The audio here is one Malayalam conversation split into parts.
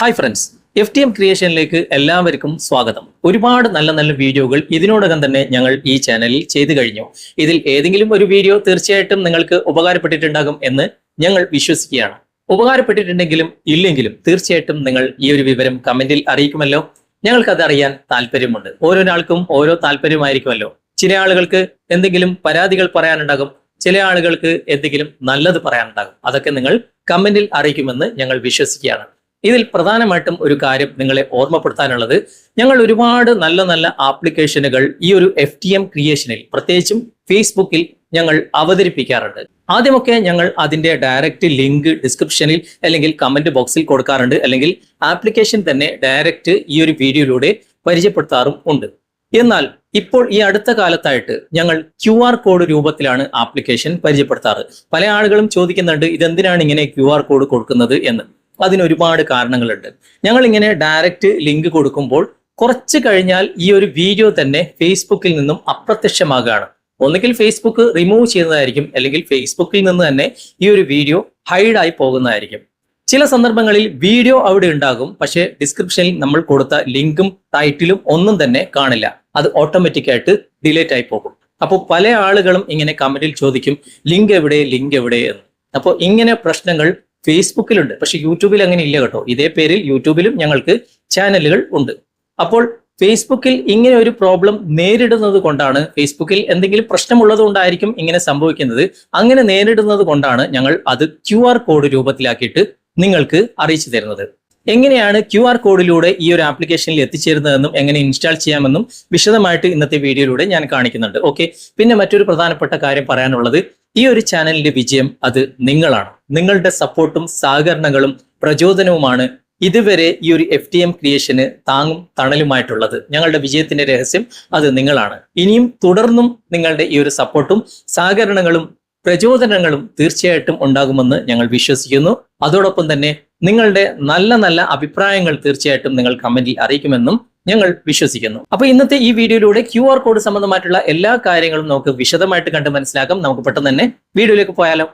Hi friends F T M ക്രിയേഷനിലേക്ക് എല്ലാവർക്കും സ്വാഗതം. ഒരുപാട് നല്ല നല്ല വീഡിയോകൾ ഇതിനോടകം തന്നെ ഞങ്ങൾ ഈ ചാനലിൽ ചെയ്തു കഴിഞ്ഞു. ഇതിൽ ഏതെങ്കിലും ഒരു വീഡിയോ തീർച്ചയായിട്ടും നിങ്ങൾക്ക് ഉപകാരപ്പെട്ടിട്ടുണ്ടാകും എന്ന് ഞങ്ങൾ വിശ്വസിക്കുകയാണ്. ഉപകാരപ്പെട്ടിട്ടുണ്ടെങ്കിലും ഇല്ലെങ്കിലും തീർച്ചയായിട്ടും നിങ്ങൾ ഈ ഒരു വിവരം കമന്റിൽ അറിയിക്കുമല്ലോ. ഞങ്ങൾക്കത് അറിയാൻ താല്പര്യമുണ്ട്. ഓരോരാൾക്കും ഓരോ താല്പര്യമായിരിക്കുമല്ലോ. ചില ആളുകൾക്ക് എന്തെങ്കിലും പരാതികൾ പറയാനുണ്ടാകും. ചില ആളുകൾക്ക് എന്തെങ്കിലും നല്ലത് പറയാനുണ്ടാകും. അതൊക്കെ നിങ്ങൾ കമന്റിൽ അറിയിക്കുമെന്ന് ഞങ്ങൾ വിശ്വസിക്കുകയാണ്. ഇതിൽ പ്രധാനമായിട്ടും ഒരു കാര്യം നിങ്ങളെ ഓർമ്മപ്പെടുത്താനുള്ളത്. ഞങ്ങൾ ഒരുപാട് നല്ല നല്ല ആപ്ലിക്കേഷനുകൾ ഈ ഒരു എഫ് ടി എം ക്രിയേഷനിൽ പ്രത്യേകിച്ചും ഫേസ്ബുക്കിൽ ഞങ്ങൾ അവതരിപ്പിക്കാറുണ്ട്. ആദ്യമൊക്കെ ഞങ്ങൾ അതിന്റെ ഡയറക്റ്റ് ലിങ്ക് ഡിസ്ക്രിപ്ഷനിൽ അല്ലെങ്കിൽ കമന്റ് ബോക്സിൽ കൊടുക്കാറുണ്ട്. അല്ലെങ്കിൽ ആപ്ലിക്കേഷൻ തന്നെ ഡയറക്റ്റ് ഈ ഒരു വീഡിയോയിലൂടെ പരിചയപ്പെടുത്താറും ഉണ്ട്. എന്നാൽ ഇപ്പോൾ ഈ അടുത്ത കാലത്തായിട്ട് ഞങ്ങൾ ക്യു ആർ കോഡ് രൂപത്തിലാണ് ആപ്ലിക്കേഷൻ പരിചയപ്പെടുത്താറ്. പല ആളുകളും ചോദിക്കുന്നുണ്ട് ഇതെന്തിനാണ് ഇങ്ങനെ ക്യു ആർ കോഡ് കൊടുക്കുന്നത്? എന്ന്. അതിന് ഒരുപാട് കാരണങ്ങളുണ്ട്. ഞങ്ങൾ ഇങ്ങനെ ഡയറക്റ്റ് ലിങ്ക് കൊടുക്കുമ്പോൾ കുറച്ച് കഴിഞ്ഞാൽ ഈ ഒരു വീഡിയോ തന്നെ ഫേസ്ബുക്കിൽ നിന്നും അപ്രത്യക്ഷമാകുകയാണ്. ഒന്നുകിൽ ഫേസ്ബുക്ക് റിമൂവ് ചെയ്യുന്നതായിരിക്കും അല്ലെങ്കിൽ ഫേസ്ബുക്കിൽ നിന്ന് തന്നെ ഈ ഒരു വീഡിയോ ഹൈഡായി പോകുന്നതായിരിക്കും. ചില സന്ദർഭങ്ങളിൽ വീഡിയോ അവിടെ ഉണ്ടാകും പക്ഷേ ഡിസ്ക്രിപ്ഷനിൽ നമ്മൾ കൊടുത്ത ലിങ്കും ടൈറ്റിലും ഒന്നും തന്നെ കാണില്ല. അത് ഓട്ടോമാറ്റിക് ആയിട്ട് ഡിലേറ്റ് ആയി പോകും. അപ്പോൾ പല ആളുകളും ഇങ്ങനെ കമന്റിൽ ചോദിക്കും ലിങ്ക് എവിടെ? ലിങ്ക് എവിടെ? എന്ന്. അപ്പോൾ ഇങ്ങനെ പ്രശ്നങ്ങൾ ഫേസ്ബുക്കിലുണ്ട് പക്ഷെ യൂട്യൂബിൽ അങ്ങനെ ഇല്ല കേട്ടോ. ഇതേ പേരിൽ യൂട്യൂബിലും ഞങ്ങൾക്ക് ചാനലുകൾ ഉണ്ട്. അപ്പോൾ ഫേസ്ബുക്കിൽ ഇങ്ങനെ ഒരു പ്രോബ്ലം നേരിടുന്നത് കൊണ്ടാണ് ഫേസ്ബുക്കിൽ എന്തെങ്കിലും പ്രശ്നമുള്ളത് കൊണ്ടായിരിക്കും ഇങ്ങനെ സംഭവിക്കുന്നത്. അങ്ങനെ നേരിടുന്നത് കൊണ്ടാണ് ഞങ്ങൾ അത് ക്യു കോഡ് രൂപത്തിലാക്കിയിട്ട് നിങ്ങൾക്ക് അറിയിച്ചു തരുന്നത്. എങ്ങനെയാണ് ക്യു ആർ കോഡിലൂടെ ഈ ഒരു ആപ്ലിക്കേഷനിൽ എത്തിച്ചേരുന്നതെന്നും എങ്ങനെ ഇൻസ്റ്റാൾ ചെയ്യാമെന്നും വിശദമായിട്ട് ഇന്നത്തെ വീഡിയോയിലൂടെ ഞാൻ കാണിക്കുന്നുണ്ട്. ഓക്കെ പിന്നെ മറ്റൊരു പ്രധാനപ്പെട്ട കാര്യം പറയാനുള്ളത് ഈ ഒരു ചാനലിന്റെ വിജയം അത് നിങ്ങളാണ്. നിങ്ങളുടെ സപ്പോർട്ടും സഹകരണങ്ങളും പ്രചോദനവുമാണ് ഇതുവരെ ഈ ഒരു എഫ് ടി എം ക്രിയേഷന് താങ്ങും തണലുമായിട്ടുള്ളത്. ഞങ്ങളുടെ വിജയത്തിന്റെ രഹസ്യം അത് നിങ്ങളാണ്. ഇനിയും തുടർന്നും നിങ്ങളുടെ ഈ ഒരു സപ്പോർട്ടും സഹകരണങ്ങളും പ്രചോദനങ്ങളും തീർച്ചയായിട്ടും ഉണ്ടാകുമെന്ന് ഞങ്ങൾ വിശ്വസിക്കുന്നു. അതോടൊപ്പം തന്നെ നിങ്ങളുടെ നല്ല നല്ല അഭിപ്രായങ്ങൾ തീർച്ചയായിട്ടും നിങ്ങൾ കമന്റിൽ അറിയിക്കുമെന്നും ഞങ്ങൾ വിശ്വസിക്കുന്നു. അപ്പൊ ഇന്നത്തെ ഈ വീഡിയോയിലൂടെ ക്യു ആർ കോഡ് സംബന്ധമായിട്ടുള്ള എല്ലാ കാര്യങ്ങളും നമുക്ക് വിശദമായിട്ട് കണ്ട് മനസ്സിലാക്കാം. നമുക്ക് പെട്ടെന്ന് തന്നെ വീഡിയോയിലേക്ക് പോയാലോ.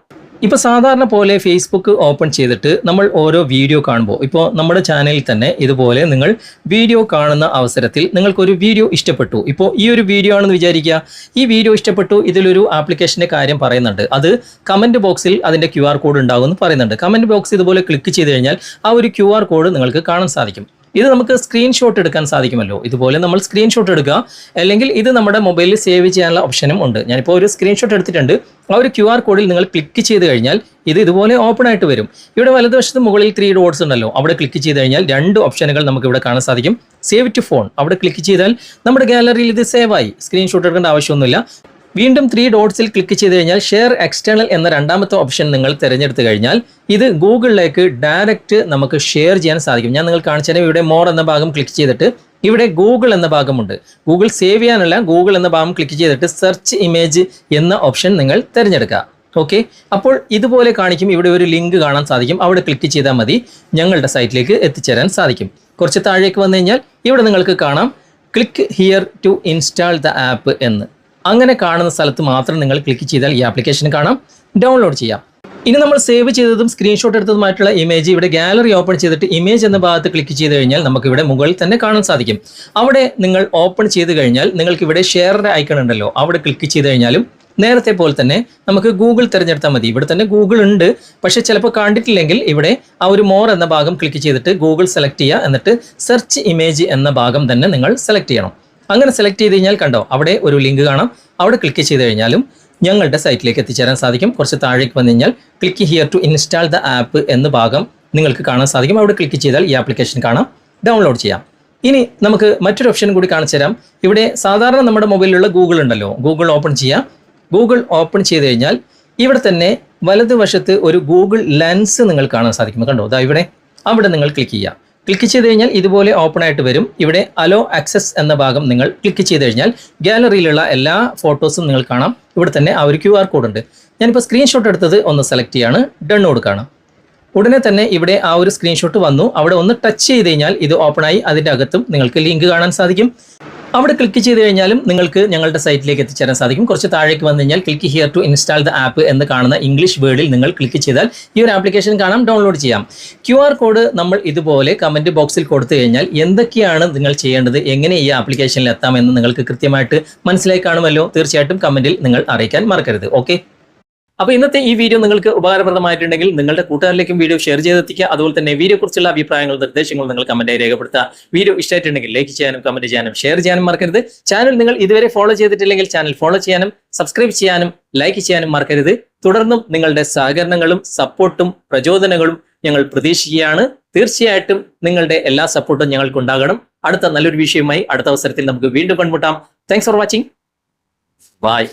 ഇപ്പൊ സാധാരണ പോലെ ഫേസ്ബുക്ക് ഓപ്പൺ ചെയ്തിട്ട് നമ്മൾ ഓരോ വീഡിയോ കാണുമ്പോൾ ഇപ്പോൾ നമ്മുടെ ചാനലിൽ തന്നെ ഇതുപോലെ നിങ്ങൾ വീഡിയോ കാണുന്ന അവസരത്തിൽ നിങ്ങൾക്കൊരു വീഡിയോ ഇഷ്ടപ്പെട്ടു. ഇപ്പോൾ ഈ ഒരു വീഡിയോ ആണെന്ന് വിചാരിക്കുക. ഈ വീഡിയോ ഇഷ്ടപ്പെട്ടു ഇതിലൊരു ആപ്ലിക്കേഷന്റെ കാര്യം പറയുന്നുണ്ട്. അത് കമന്റ് ബോക്സിൽ അതിന്റെ ക്യു കോഡ് ഉണ്ടാകുമെന്ന് പറയുന്നുണ്ട്. കമന്റ് ബോക്സ് ഇതുപോലെ ക്ലിക്ക് ചെയ്ത് കഴിഞ്ഞാൽ ആ ഒരു ക്യു കോഡ് നിങ്ങൾക്ക് കാണാൻ സാധിക്കും. ഇത് നമുക്ക് സ്ക്രീൻഷോട്ട് എടുക്കാൻ സാധിക്കുമല്ലോ. ഇതുപോലെ നമ്മൾ സ്ക്രീൻഷോട്ട് എടുക്കുക. അല്ലെങ്കിൽ ഇത് നമ്മുടെ മൊബൈലിൽ സേവ് ചെയ്യാനുള്ള ഓപ്ഷനും ഉണ്ട്. ഞാനിപ്പോൾ ഒരു സ്ക്രീൻഷോട്ട് എടുത്തിട്ടുണ്ട്. ആ ഒരു ക്യു കോഡിൽ നിങ്ങൾ ക്ലിക്ക് ചെയ്ത് കഴിഞ്ഞാൽ ഇത് ഇതുപോലെ ഓപ്പൺ ആയിട്ട് വരും. ഇവിടെ വലതുവശത്ത് മുകളിൽ ത്രീ ഡോട്ട്സ് ഉണ്ടല്ലോ. അവിടെ ക്ലിക്ക് ചെയ്ത് കഴിഞ്ഞാൽ രണ്ട് ഓപ്ഷനുകൾ നമുക്ക് ഇവിടെ കാണാൻ സാധിക്കും. സേവ് ടു ഫോൺ അവിടെ ക്ലിക്ക് ചെയ്താൽ നമ്മുടെ ഗാലറിയിൽ ഇത് സേവായി സ്ക്രീൻഷോട്ട് എടുക്കേണ്ട ആവശ്യമൊന്നുമില്ല. വീണ്ടും ത്രീ ഡോട്ട്സിൽ ക്ലിക്ക് ചെയ്ത് കഴിഞ്ഞാൽ ഷെയർ എക്സ്റ്റേണൽ എന്ന രണ്ടാമത്തെ ഓപ്ഷൻ നിങ്ങൾ തിരഞ്ഞെടുത്ത് കഴിഞ്ഞാൽ ഇത് ഗൂഗിളിലേക്ക് ഡയറക്റ്റ് നമുക്ക് ഷെയർ ചെയ്യാൻ സാധിക്കും. ഞാൻ നിങ്ങൾ കാണിച്ചാൽ ഇവിടെ മോർ എന്ന ഭാഗം ക്ലിക്ക് ചെയ്തിട്ട് ഇവിടെ ഗൂഗിൾ എന്ന ഭാഗമുണ്ട്. ഗൂഗിൾ സേവ് ചെയ്യാനല്ല ഗൂഗിൾ എന്ന ഭാഗം ക്ലിക്ക് ചെയ്തിട്ട് സെർച്ച് ഇമേജ് എന്ന ഓപ്ഷൻ നിങ്ങൾ തിരഞ്ഞെടുക്കുക. ഓക്കെ അപ്പോൾ ഇതുപോലെ കാണിക്കും. ഇവിടെ ഒരു ലിങ്ക് കാണാൻ സാധിക്കും. അവിടെ ക്ലിക്ക് ചെയ്താൽ മതി. ഞങ്ങളുടെ സൈറ്റിലേക്ക് എത്തിച്ചേരാൻ സാധിക്കും. കുറച്ച് താഴേക്ക് വന്നു കഴിഞ്ഞാൽ ഇവിടെ നിങ്ങൾക്ക് കാണാം. Click here to install the app എന്ന്. അങ്ങനെ കാണുന്ന സ്ഥലത്ത് മാത്രം നിങ്ങൾ ക്ലിക്ക് ചെയ്താൽ ഈ ആപ്ലിക്കേഷൻ കാണാം. ഡൗൺലോഡ് ചെയ്യാം. ഇനി നമ്മൾ സേവ് ചെയ്തതും സ്ക്രീൻഷോട്ട് എടുത്തതുമായിട്ടുള്ള ഇമേജ് ഇവിടെ ഗാലറി ഓപ്പൺ ചെയ്തിട്ട് ഇമേജ് എന്ന ഭാഗത്ത് ക്ലിക്ക് ചെയ്ത് കഴിഞ്ഞാൽ നമുക്ക് ഇവിടെ മുകളിൽ തന്നെ കാണാൻ സാധിക്കും. അവിടെ നിങ്ങൾ ഓപ്പൺ ചെയ്ത് കഴിഞ്ഞാൽ നിങ്ങൾക്ക് ഇവിടെ ഷെയറിന്റെ ഐക്കൺ ഉണ്ടല്ലോ. അവിടെ ക്ലിക്ക് ചെയ്ത് കഴിഞ്ഞാലും നേരത്തെ പോലെ തന്നെ നമുക്ക് ഗൂഗിൾ തിരഞ്ഞെടുത്താൽ മതി. ഇവിടെ തന്നെ ഗൂഗിൾ ഉണ്ട്. പക്ഷേ ചിലപ്പോൾ കണ്ടിട്ടില്ലെങ്കിൽ ഇവിടെ ആ ഒരു മോർ എന്ന ഭാഗം ക്ലിക്ക് ചെയ്തിട്ട് ഗൂഗിൾ സെലക്ട് ചെയ്യുക. എന്നിട്ട് സെർച്ച് ഇമേജ് എന്ന ഭാഗം തന്നെ നിങ്ങൾ സെലക്ട് ചെയ്യണം. അങ്ങനെ സെലക്ട് ചെയ്ത് കഴിഞ്ഞാൽ കണ്ടോ അവിടെ ഒരു ലിങ്ക് കാണാം. അവിടെ ക്ലിക്ക് ചെയ്ത് കഴിഞ്ഞാലും ഞങ്ങളുടെ സൈറ്റിലേക്ക് എത്തിച്ചേരാൻ സാധിക്കും. കുറച്ച് താഴേക്ക് വന്നു കഴിഞ്ഞാൽ click here to install the app എന്ന ഭാഗം നിങ്ങൾക്ക് കാണാൻ സാധിക്കും. അവിടെ ക്ലിക്ക് ചെയ്താൽ ഈ ആപ്ലിക്കേഷൻ കാണാം. ഡൗൺലോഡ് ചെയ്യാം. ഇനി നമുക്ക് മറ്റൊരു ഓപ്ഷൻ കൂടി കാണിച്ചു തരാം. ഇവിടെ സാധാരണ നമ്മുടെ മൊബൈലിലുള്ള ഗൂഗിൾ ഉണ്ടല്ലോ. ഗൂഗിൾ ഓപ്പൺ ചെയ്യാം. ഗൂഗിൾ ഓപ്പൺ ചെയ്ത് കഴിഞ്ഞാൽ ഇവിടെ തന്നെ വലതുവശത്ത് ഒരു ഗൂഗിൾ ലെൻസ് നിങ്ങൾ കാണാൻ സാധിക്കും. കണ്ടോ? അതാ ഇവിടെ. അവിടെ നിങ്ങൾ ക്ലിക്ക് ചെയ്യുക ക്ലിക്ക് ചെയ്ത് കഴിഞ്ഞാൽ ഇതുപോലെ ഓപ്പൺ ആയിട്ട് വരും. ഇവിടെ അലോ ആക്സസ് എന്ന ഭാഗം നിങ്ങൾ ക്ലിക്ക് ചെയ്ത് കഴിഞ്ഞാൽ ഗാലറിയിലുള്ള എല്ലാ ഫോട്ടോസും നിങ്ങൾ കാണാം. ഇവിടെ തന്നെ ആ ഒരു ക്യു ആർ കോഡ് ഉണ്ട്. ഞാനിപ്പോൾ സ്ക്രീൻഷോട്ട് എടുത്തത് ഒന്ന് സെലക്ട് ചെയ്യാണ്. ഡൺ കാണാം. ഉടനെ തന്നെ ഇവിടെ ആ ഒരു സ്ക്രീൻഷോട്ട് വന്നു. അവിടെ ഒന്ന് ടച്ച് ചെയ്ത് കഴിഞ്ഞാൽ ഇത് ഓപ്പൺ ആയി അതിന്റെ അകത്തും നിങ്ങൾക്ക് ലിങ്ക് കാണാൻ സാധിക്കും. അവിടെ ക്ലിക്ക് ചെയ്ത് കഴിഞ്ഞാലും നിങ്ങൾക്ക് ഞങ്ങളുടെ സൈറ്റിലേക്ക് എത്തിച്ചേരാൻ സാധിക്കും. കുറച്ച് താഴേക്ക് വന്നു കഴിഞ്ഞാൽ click here to install the app എന്ന് കാണുന്ന ഇംഗ്ലീഷ് വേർഡിൽ നിങ്ങൾ ക്ലിക്ക് ചെയ്താൽ ഈ ഒരു ആപ്ലിക്കേഷൻ കാണാം ഡൗൺലോഡ് ചെയ്യാം. ക്യു കോഡ് നമ്മൾ ഇതുപോലെ കമന്റ് ബോക്സിൽ കൊടുത്തു കഴിഞ്ഞാൽ എന്തൊക്കെയാണ് നിങ്ങൾ ചെയ്യേണ്ടത് എങ്ങനെ ഈ ആപ്ലിക്കേഷനിൽ എത്താമെന്ന് നിങ്ങൾക്ക് കൃത്യമായിട്ട് മനസ്സിലായി കാണുമല്ലോ. തീർച്ചയായിട്ടും കമന്റിൽ നിങ്ങൾ അറിയിക്കാൻ മറക്കരുത്. ഓക്കെ അപ്പോൾ ഇന്നത്തെ ഈ വീഡിയോ നിങ്ങൾക്ക് ഉപകാരപ്രദമായിട്ടുണ്ടെങ്കിൽ നിങ്ങളുടെ കൂട്ടുകാരിലേക്കും വീഡിയോ ഷെയർ ചെയ്തെത്തിക്കുക. അതുപോലെ തന്നെ വീഡിയോ കുറിച്ചുള്ള അഭിപ്രായങ്ങളും നിർദ്ദേശങ്ങളും നിങ്ങൾ കമന്റായി രേഖപ്പെടുത്തുക. വീഡിയോ ഇഷ്ടമായിട്ടുണ്ടെങ്കിൽ ലൈക്ക് ചെയ്യാനും കമന്റ് ചെയ്യാനും ഷെയർ ചെയ്യാനും മറക്കരുത്. ചാനൽ നിങ്ങൾ ഇതുവരെ ഫോളോ ചെയ്തിട്ടില്ലെങ്കിൽ ചാനൽ ഫോളോ ചെയ്യാനും സബ്സ്ക്രൈബ് ചെയ്യാനും ലൈക്ക് ചെയ്യാനും മറക്കരുത്. തുടർന്നും നിങ്ങളുടെ സഹകരണങ്ങളും സപ്പോർട്ടും പ്രചോദനങ്ങളും ഞങ്ങൾ പ്രതീക്ഷിക്കുകയാണ്. തീർച്ചയായിട്ടും നിങ്ങളുടെ എല്ലാ സപ്പോർട്ടും ഞങ്ങൾക്ക് ഉണ്ടാകണം. അടുത്ത നല്ലൊരു വിഷയവുമായി അടുത്ത അവസരത്തിൽ നമുക്ക് വീണ്ടും കണ്ടുമുട്ടാം. Thanks for watching bye